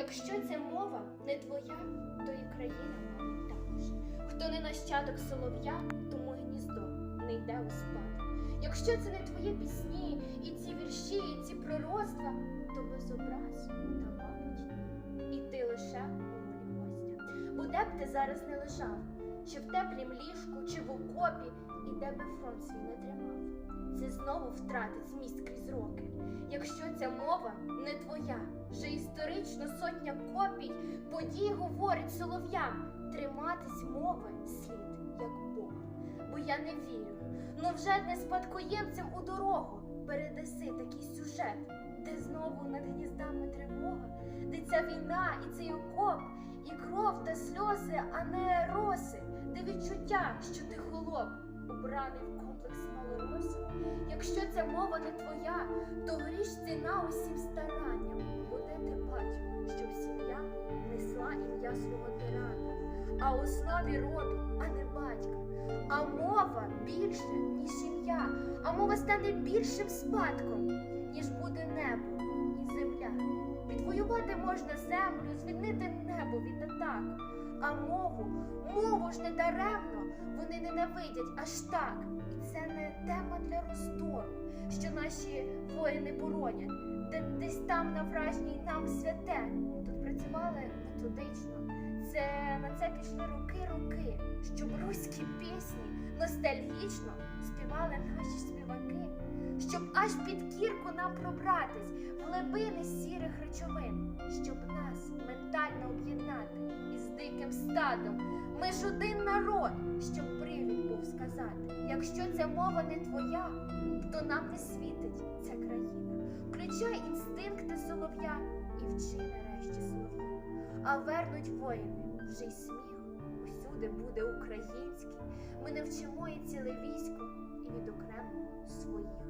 Якщо це мова не твоя, то і країна, мова також. Хто не нащадок солов'я, тому гніздо не йде у спад. Якщо це не твої пісні, і ці вірші, і ці пророцтва, то без образу та мабуть. І ти лише у ролі гостя. Бо де б ти зараз не лежав, чи в теплім ліжку, чи в окопі, і де би фронт свій не тримав. Це знову втратить зміст крізь роки. Якщо ця мова не твоя, вже історично сотня копій подій говорить солов'ям, триматись мови слід, як Бог. Бо я не вірю, ну вже не спадкоємцям у дорогу передаси такий сюжет, де знову над гніздами тривога, де ця війна і цей окоп, кров та сльози, а не роси, де відчуття, що ти холоп, убраний в комплекс малороси. Якщо ця мова не твоя, то гріш ціна усім старанням. Буде ти батько, щоб сім'я несла ім'я свого тирана, а основі роду, а не батька. А мова більше, ніж ім'я, а мова стане більшим спадком, ніж буде небо і земля. Відвоювати можна землю, звільнити небо від атак. А мову, мову ж не даремно, вони ненавидять аж так. І це не тема для розтору, що наші воїни боронять, де десь там на вражній нам святе. Тут працювали методично. Це на це пішли роки-роки, щоб руські пісні ностальгічно співали наші співаки, щоб аж під кірку нам пробратись в глибини сірих речовин, щоб нас ментально об'єднати із диким стадом. Ми ж один народ, щоб привід був сказати. Якщо ця мова не твоя, то нам не світить ця країна. Включай інстинкти солов'я і вчи нарешті солов'їну. А вернуть воїни вже й сміх всюди буде український, ми навчимо і ціле військо і відокремимо своїх.